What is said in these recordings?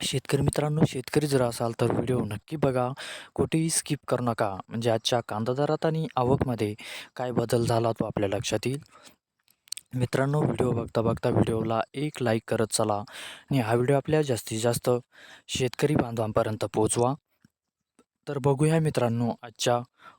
शेतकरी मित्रांनो शेतकरी जर असाल तर व्हिडिओ नक्की बघा. कुठेही स्किप करू नका. म्हणजे आजच्या कांदा दरात आणि आवकमध्ये काय बदल झाला तो आपल्या लक्षात येईल. मित्रांनो व्हिडिओ बघता बघता व्हिडिओला एक लाईक करत चला. आणि हा व्हिडिओ आपल्या जास्तीत जास्त शेतकरी बांधवांपर्यंत पोहोचवा. तर बघूया मित्रांनो आजच्या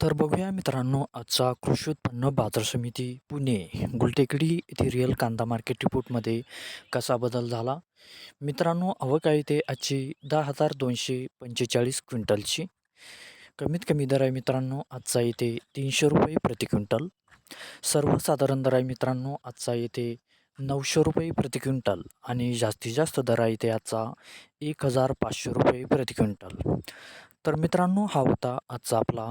तर बघूया मित्रांनो आजचा कृषी उत्पन्न बाजार समिती पुणे गुलटेकडी येथे रिअल कांदा मार्केट रिपोर्टमध्ये कसा बदल झाला? मित्रांनो अवकाळी ते आजची दहा हजार दोनशे पंचेचाळीस क्विंटलची. कमीत कमी दर आहे मित्रांनो आजचा येते तीनशे रुपये प्रति क्विंटल. सर्वसाधारण दर आहे मित्रांनो आजचा येते नऊशे रुपये प्रति क्विंटल आणि जास्तीत जास्त दर आहे ते आजचा एक हजार पाचशे रुपये प्रति क्विंटल. तर मित्रांनो हा होता आजचा आपला